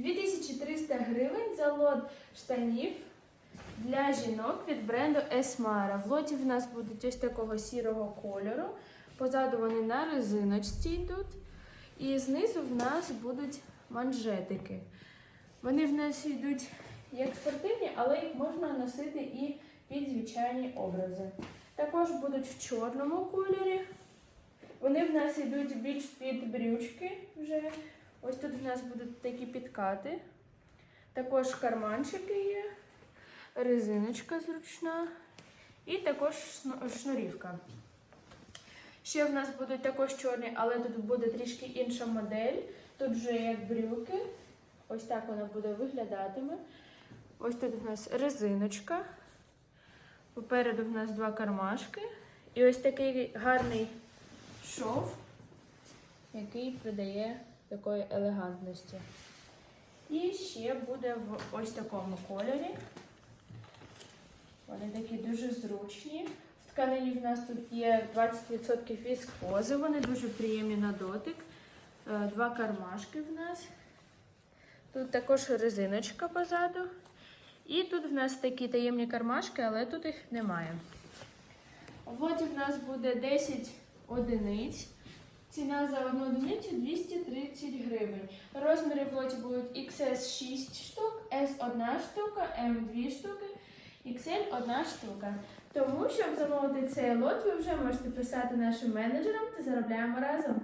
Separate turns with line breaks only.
2300 гривень за лот штанів для жінок від бренду Esmara. В лоті в нас будуть ось такого сірого кольору. Позаду вони на резиночці йдуть. І знизу в нас будуть манжетики. Вони в нас йдуть як спортивні, але їх можна носити і під звичайні образи. Також будуть в чорному кольорі. Вони в нас йдуть більш під брючки вже. Ось тут в нас будуть такі підкати. Також карманчики є, резиночка зручна і також шнурівка. Ще в нас будуть також чорні, але тут буде трішки інша модель. Тут вже як брюки. Ось так вона буде виглядатиме. Ось тут у нас резиночка. Попереду в нас два кармашки. І ось такий гарний шов, який придає такої елегантності. І ще буде в ось такому кольорі. Вони такі дуже зручні. В тканині в нас тут є 20% віскози, вони дуже приємні на дотик. Е, Два кармашки в нас. Тут також резиночка позаду. І тут в нас такі таємні кармашки, але тут їх немає. В лоті в нас буде 10 одиниць. Ціна за одну одиницю 230 гривень. Розміри в лоті будуть XS 6 штук, S 1 штука, M 2 штуки, XL 1 штука. Тому, щоб замовити цей лот, ви вже можете писати нашим менеджерам та заробляємо разом.